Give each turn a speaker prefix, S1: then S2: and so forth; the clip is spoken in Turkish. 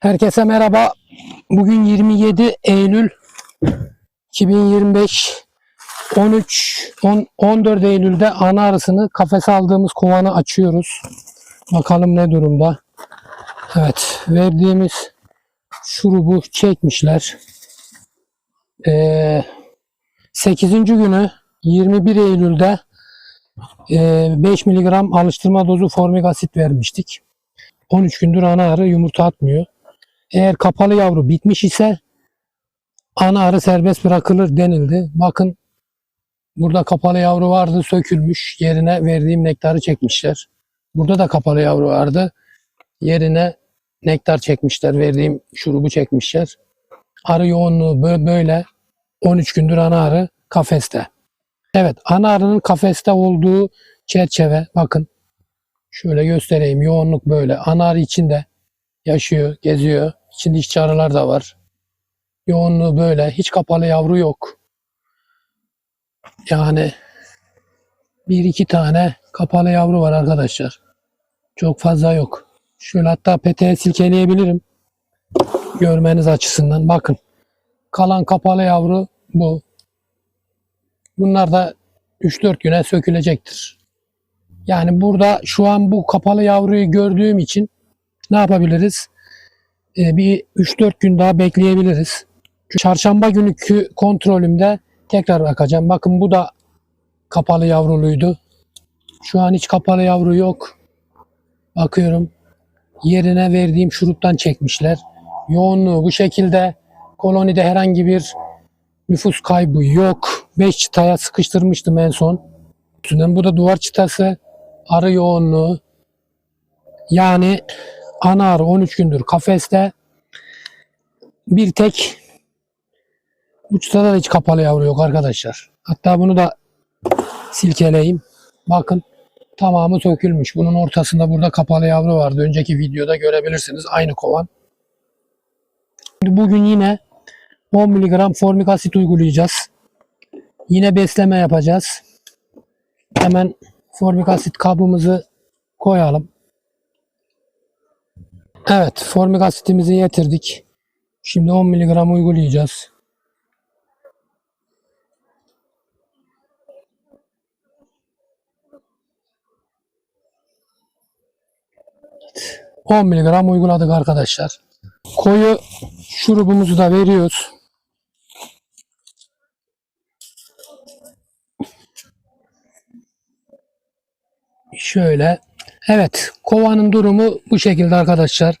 S1: Herkese merhaba. Bugün 27 Eylül 2025 13 10, 14 Eylül'de ana arısını kafese aldığımız kovanı açıyoruz. Bakalım ne durumda. Evet, verdiğimiz şurubu çekmişler. Ee, 8. günü 21 Eylül'de e, 5 mg alıştırma dozu formik asit vermiştik. 13 gündür ana arı yumurta atmıyor. Eğer kapalı yavru bitmiş ise ana arı serbest bırakılır denildi. Bakın burada kapalı yavru vardı sökülmüş. Yerine verdiğim nektarı çekmişler. Burada da kapalı yavru vardı. Yerine nektar çekmişler. Verdiğim şurubu çekmişler. Arı yoğunluğu bö- böyle. 13 gündür ana arı kafeste. Evet ana arının kafeste olduğu çerçeve bakın. Şöyle göstereyim. Yoğunluk böyle. Ana arı içinde yaşıyor, geziyor. İçinde işçi arılar da var. Yoğunluğu böyle. Hiç kapalı yavru yok. Yani bir iki tane kapalı yavru var arkadaşlar. Çok fazla yok. Şöyle hatta peteğe silkeleyebilirim. Görmeniz açısından. Bakın. Kalan kapalı yavru bu. Bunlar da 3-4 güne sökülecektir. Yani burada şu an bu kapalı yavruyu gördüğüm için ne yapabiliriz? Ee, bir 3-4 gün daha bekleyebiliriz. Çarşamba günkü kontrolümde tekrar bakacağım. Bakın bu da kapalı yavruluydu. Şu an hiç kapalı yavru yok. Bakıyorum. Yerine verdiğim şuruptan çekmişler. Yoğunluğu bu şekilde. Kolonide herhangi bir nüfus kaybı yok. 5 çıtaya sıkıştırmıştım en son. Bu da duvar çıtası. Arı yoğunluğu. Yani ana arı 13 gündür kafeste. Bir tek bu çıtada da hiç kapalı yavru yok arkadaşlar. Hatta bunu da silkeleyeyim. Bakın tamamı sökülmüş. Bunun ortasında burada kapalı yavru vardı. Önceki videoda görebilirsiniz. Aynı kovan. Bugün yine 10 mg formik asit uygulayacağız. Yine besleme yapacağız. Hemen formik asit kabımızı koyalım. Evet, formik asitimizi getirdik. Şimdi 10 mg uygulayacağız. Evet, 10 mg uyguladık arkadaşlar. Koyu şurubumuzu da veriyoruz. Şöyle. Evet, kovanın durumu bu şekilde arkadaşlar.